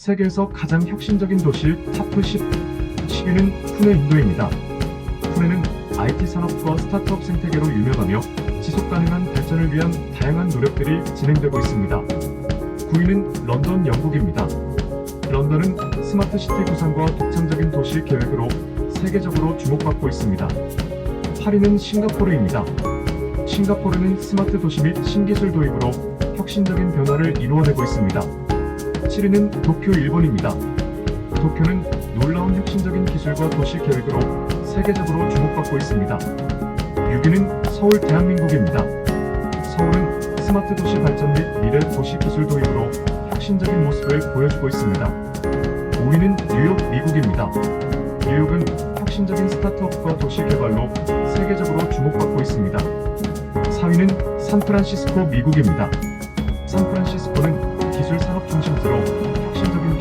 세계에서 가장 혁신적인 도시 탑 10. 10위는 푸네 인도입니다. 푸네는 IT 산업과 스타트업 생태계로 유명하며 지속 가능한 발전을 위한 다양한 노력들이 진행되고 있습니다. 9위는 런던 영국입니다. 런던은 스마트 시티 구상과 독창적인 도시 계획으로 세계적으로 주목받고 있습니다. 8위는 싱가포르입니다. 싱가포르는 스마트 도시 및 신기술 도입으로 혁신적인 변화를 이루어내고 있습니다. 7위는 도쿄 일본입니다. 도쿄는 놀라운 혁신적인 기술과 도시 계획으로 세계적으로 주목받고 있습니다. 6위는 서울 대한민국입니다. 서울은 스마트 도시 발전 및 미래 도시 기술 도입으로 혁신적인 모습을 보여주고 있습니다. 5위는 뉴욕 미국입니다. 뉴욕은 혁신적인 스타트업과 도시 개발로 세계적으로 주목받고 있습니다. 4위는 샌프란시스코 미국입니다. 샌프란시스코는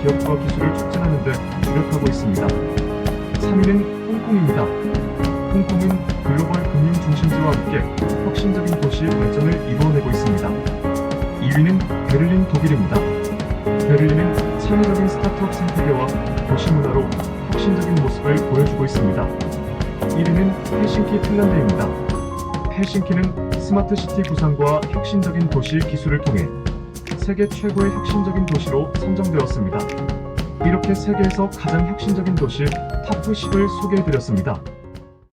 기업과 기술을 촉진하는 데 주력하고 있습니다. 3위는 홍콩입니다. 홍콩은 글로벌 금융 중심지와 함께 혁신적인 도시 발전을 이루어내고 있습니다. 2위는 베를린 독일입니다. 베를린은 창의적인 스타트업 생태계와 도시 문화로 혁신적인 모습을 보여주고 있습니다. 1위는 헬싱키 핀란드입니다. 헬싱키는 스마트 시티 구상과 혁신적인 도시 기술을 통해 세계 최고의 혁신적인 도시로 선정되었습니다. 이렇게 세계에서 가장 혁신적인 도시 탑 10을 소개해드렸습니다.